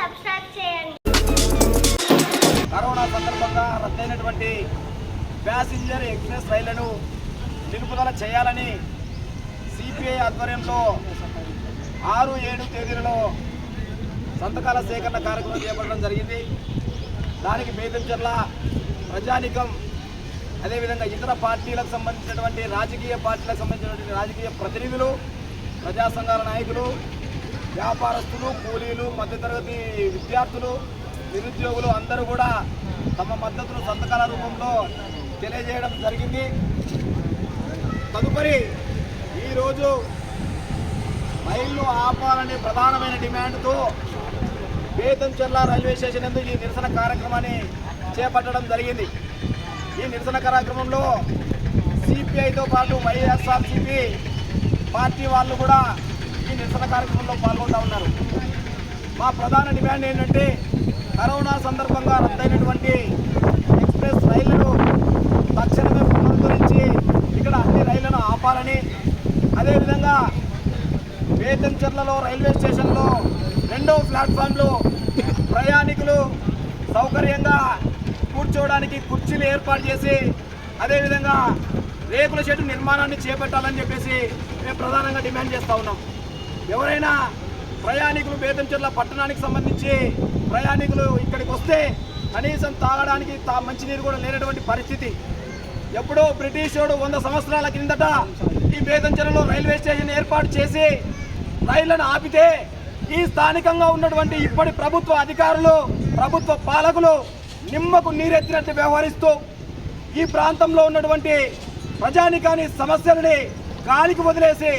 Subscribe చేయండి. Corona సందర్భంగా రద్దయినటువంటి passenger express రైళ్ళను నిలుపుదల చేయాలని సిపిఐ ఆధ్వర్యంలో ఆరు ఏడు తేదీలలో సంతకాల సేకరణ కార్యక్రమం చేపట్టడం జరిగింది. దానికి బేదంచర్ల ప్రజానికం అదేవిధంగా ఇతర పార్టీలకు సంబంధించినటువంటి రాజకీయ పార్టీలకు సంబంధించినటువంటి రాజకీయ ప్రతినిధులు ప్రజా సంఘాల నాయకులు వ్యాపారస్తులు కూలీలు మధ్యతరగతి విద్యార్థులు నిరుద్యోగులు అందరూ కూడా తమ మద్దతును సంతకాల రూపంలో తెలియజేయడం జరిగింది. తదుపరి ఈరోజు రైళ్ళు ఆపాలనే ప్రధానమైన డిమాండ్తో బేతంచెర్ల రైల్వే స్టేషన్ ఎందుకు ఈ నిరసన కార్యక్రమాన్ని చేపట్టడం జరిగింది. ఈ నిరసన కార్యక్రమంలో సిపిఐతో పాటు వైఎస్ఆర్సిపి పార్టీ వాళ్ళు కూడా ఈ నిరసన కార్యక్రమంలో పాల్గొంటూ ఉన్నారు. మా ప్రధాన డిమాండ్ ఏంటంటే కరోనా సందర్భంగా రద్దయినటువంటి ఎక్స్ప్రెస్ రైళ్ళను తక్షణమే పునరుద్ధరించి ఇక్కడ అన్ని రైళ్ళను ఆపాలని అదేవిధంగా బేతంచెర్లలో రైల్వే స్టేషన్లో రెండో ప్లాట్ఫామ్లో ప్రయాణికులు సౌకర్యంగా కూర్చోవడానికి కుర్చీలు ఏర్పాటు చేసి అదేవిధంగా రేకుల షెడ్ నిర్మాణాన్ని చేపట్టాలని చెప్పేసి మేము ప్రధానంగా డిమాండ్ చేస్తూ ఉన్నాం. ఎవరైనా ప్రయాణికులు బేతంచెర్ల పట్టణానికి సంబంధించి ప్రయాణికులు ఇక్కడికి వస్తే కనీసం తాగడానికి తా మంచినీరు కూడా లేనటువంటి పరిస్థితి. ఎప్పుడో బ్రిటిష్ వాడు వంద సంవత్సరాల కిందట ఈ బేతంచెరలో రైల్వే స్టేషన్ ఏర్పాటు చేసి రైళ్ళను ఆపితే ఈ స్థానికంగా ఉన్నటువంటి ఇప్పటి ప్రభుత్వ అధికారులు ప్రభుత్వ పాలకులు నిమ్మకు నీరెత్తినట్టు వ్యవహరిస్తూ ఈ ప్రాంతంలో ఉన్నటువంటి ప్రజానికాని సమస్యలని గాలికి వదిలేసి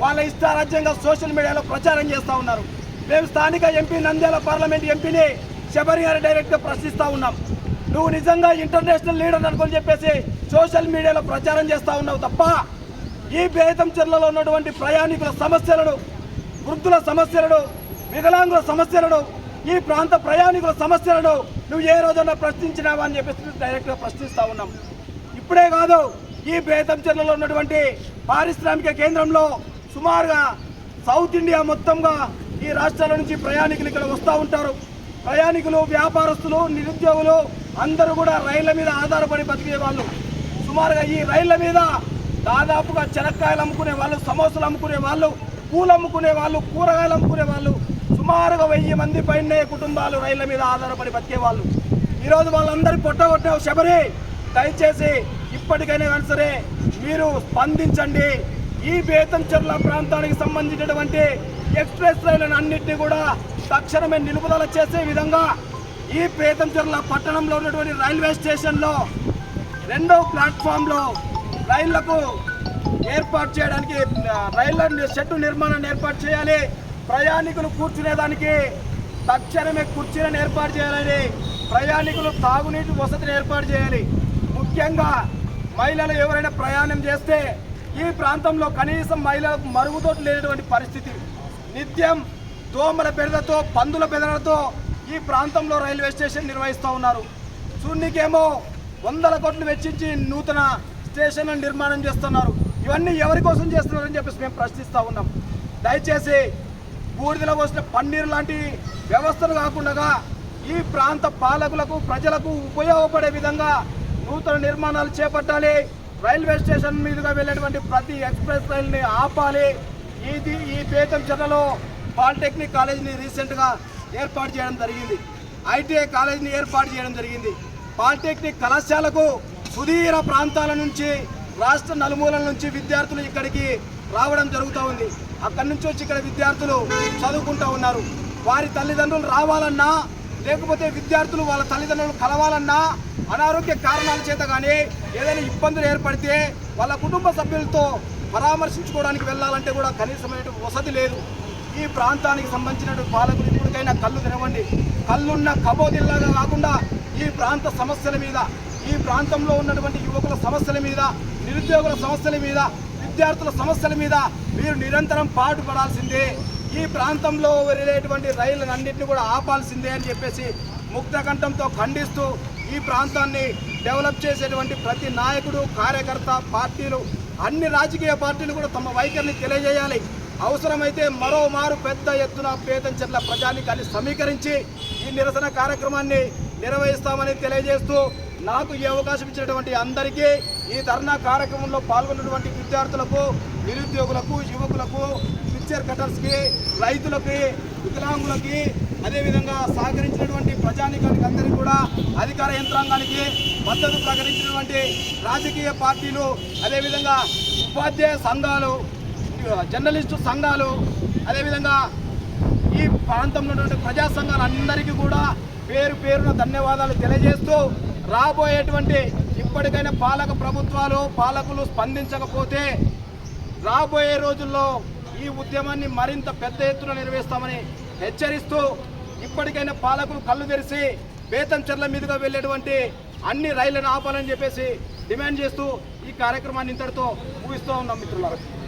వాళ్ళ ఇష్టారాజ్యంగా సోషల్ మీడియాలో ప్రచారం చేస్తూ ఉన్నారు. మేము స్థానిక ఎంపీ నంద్యాల పార్లమెంట్ ఎంపీని శబరిగారి డైరెక్ట్గా ప్రశ్నిస్తూ ఉన్నాం. నువ్వు నిజంగా ఇంటర్నేషనల్ లీడర్ అనుకొని చెప్పేసి సోషల్ మీడియాలో ప్రచారం చేస్తూ ఉన్నావు తప్ప ఈ బేతం చర్లలో ఉన్నటువంటి ప్రయాణికుల సమస్యలను వృద్ధుల సమస్యలను వికలాంగుల సమస్యలను ఈ ప్రాంత ప్రయాణికుల సమస్యలను నువ్వు ఏ రోజైనా ప్రశ్నించినావా అని చెప్పేసి డైరెక్ట్గా ప్రశ్నిస్తూ ఉన్నాం. ఇప్పుడే కాదు ఈ బేతంచెర్లలో ఉన్నటువంటి పారిశ్రామిక కేంద్రంలో సుమారుగా సౌత్ ఇండియా మొత్తంగా ఈ రాష్ట్రాల నుంచి ప్రయాణికులు ఇక్కడ వస్తూ ఉంటారు. ప్రయాణికులు వ్యాపారస్తులు నిరుద్యోగులు అందరూ కూడా రైళ్ళ మీద ఆధారపడి బతికే వాళ్ళు. సుమారుగా ఈ రైళ్ళ మీద దాదాపుగా చెనక్కాయలు అమ్ముకునే వాళ్ళు సమోసాలు అమ్ముకునే వాళ్ళు పూలు అమ్ముకునే వాళ్ళు కూరగాయలు అమ్ముకునే వాళ్ళు సుమారుగా వెయ్యి మంది పైనే కుటుంబాలు రైళ్ళ మీద ఆధారపడి బతికే వాళ్ళు. ఈరోజు వాళ్ళందరి పొట్టగొట్టే శబరి దయచేసి ఇప్పటికైనా కానీ సరే మీరు స్పందించండి. ఈ బేతంచెర్ల ప్రాంతానికి సంబంధించినటువంటి ఎక్స్ప్రెస్ రైళ్ళను అన్నింటినీ కూడా తక్షణమే నిలుపుదల చేసే విధంగా ఈ బేతంచెర్ల పట్టణంలో ఉన్నటువంటి రైల్వే స్టేషన్లో రెండో ప్లాట్ఫామ్లో రైళ్ళకు ఏర్పాటు చేయడానికి రైళ్ళ షెడ్ నిర్మాణాన్ని ఏర్పాటు చేయాలి. ప్రయాణికులు కూర్చునేదానికి తక్షణమే కుర్చీలను ఏర్పాటు చేయాలని ప్రయాణికులు తాగునీటి వసతిని ఏర్పాటు చేయాలి. ముఖ్యంగా మహిళలు ఎవరైనా ప్రయాణం చేస్తే ఈ ప్రాంతంలో కనీసం మహిళలకు మరుగుదొడ్లు లేనటువంటి పరిస్థితి. నిత్యం దోమల బెడదతో పందుల బెదలతో ఈ ప్రాంతంలో రైల్వే స్టేషన్ నిర్వహిస్తూ ఉన్నారు. శూన్యకేమో వందల కోట్లు వెచ్చించి నూతన స్టేషన్లను నిర్మాణం చేస్తున్నారు. ఇవన్నీ ఎవరి కోసం చేస్తున్నారని చెప్పేసి మేము ప్రశ్నిస్తూ ఉన్నాం. దయచేసి బూడిదలో పోసిన పన్నీరు లాంటి వ్యవస్థలు కాకుండా ఈ ప్రాంత పాలకులకు ప్రజలకు ఉపయోగపడే విధంగా నూతన నిర్మాణాలు చేపట్టాలి. రైల్వే స్టేషన్ మీదుగా వెళ్ళేటువంటి ప్రతి ఎక్స్ప్రెస్ రైల్ని ఆపాలి. ఇది ఈ బేతం చెరలో పాలిటెక్నిక్ కాలేజీని రీసెంట్గా ఏర్పాటు చేయడం జరిగింది. ఐటీఐ కాలేజీని ఏర్పాటు చేయడం జరిగింది. పాలిటెక్నిక్ కళాశాలకు సుదీర ప్రాంతాల నుంచి రాష్ట్ర నలుమూలల నుంచి విద్యార్థులు ఇక్కడికి రావడం జరుగుతూ ఉంది. అక్కడి నుంచి వచ్చి ఇక్కడ విద్యార్థులు చదువుకుంటూ ఉన్నారు. వారి తల్లిదండ్రులు రావాలన్నా లేకపోతే విద్యార్థులు వాళ్ళ తల్లిదండ్రులు కలవాలన్నా అనారోగ్య కారణాల చేత కానీ ఏదైనా ఇబ్బందులు ఏర్పడితే వాళ్ళ కుటుంబ సభ్యులతో పరామర్శించుకోవడానికి వెళ్ళాలంటే కూడా కనీసమైన వసతి లేదు. ఈ ప్రాంతానికి సంబంధించినటువంటి పాలకులు ఇప్పటికైనా కళ్ళు తెరవండి. కళ్ళున్న కబోదిల్లాగా కాకుండా ఈ ప్రాంత సమస్యల మీద ఈ ప్రాంతంలో ఉన్నటువంటి యువకుల సమస్యల మీద నిరుద్యోగుల సమస్యల మీద విద్యార్థుల సమస్యల మీద మీరు నిరంతరం పాటుపడాల్సిందే. ఈ ప్రాంతంలో వెళ్ళేటువంటి రైళ్ళన్నింటినీ అన్నింటినీ కూడా ఆపాల్సిందే అని చెప్పేసి ముక్తకంఠంతో ఖండిస్తూ ఈ ప్రాంతాన్ని డెవలప్ చేసేటువంటి ప్రతి నాయకుడు కార్యకర్త పార్టీలు అన్ని రాజకీయ పార్టీలు కూడా తమ వైఖరిని తెలియజేయాలి. అవసరమైతే మరోమారు పెద్ద ఎత్తున పేదంచెట్ల ప్రజానికాన్ని సమీకరించి ఈ నిరసన కార్యక్రమాన్ని నిర్వహిస్తామని తెలియజేస్తూ నాకు ఈ అవకాశం ఇచ్చినటువంటి అందరికీ ఈ ధర్నా కార్యక్రమంలో పాల్గొన్నటువంటి విద్యార్థులకు నిరుద్యోగులకు యువకులకు పిక్చర్ కటర్స్కి రైతులకి వికలాంగులకి అదేవిధంగా సహకరించినటువంటి ప్రజానికానికి అందరికీ కూడా అధికార యంత్రాంగానికి మద్దతు ప్రకటించినటువంటి రాజకీయ పార్టీలు అదేవిధంగా ఉపాధ్యాయ సంఘాలు జర్నలిస్టు సంఘాలు అదేవిధంగా ఈ ప్రాంతంలో ఉన్నటువంటి ప్రజా సంఘాలందరికీ కూడా పేరు పేరున ధన్యవాదాలు తెలియజేస్తూ రాబోయేటువంటి ఇప్పటికైనా పాలక ప్రభుత్వాలు పాలకులు స్పందించకపోతే రాబోయే రోజుల్లో ఈ ఉద్యమాన్ని మరింత పెద్ద ఎత్తున నిర్వహిస్తామని హెచ్చరిస్తూ ఇప్పటికైనా పాలకులు కళ్ళు తెరిచి బేతంచెర్ల మీదుగా వెళ్ళేటువంటి అన్ని రైళ్ళను ఆపాలని చెప్పేసి డిమాండ్ చేస్తూ ఈ కార్యక్రమాన్ని ఇంతటితో ముగిస్తూ ఉన్నాం మిత్రులారా.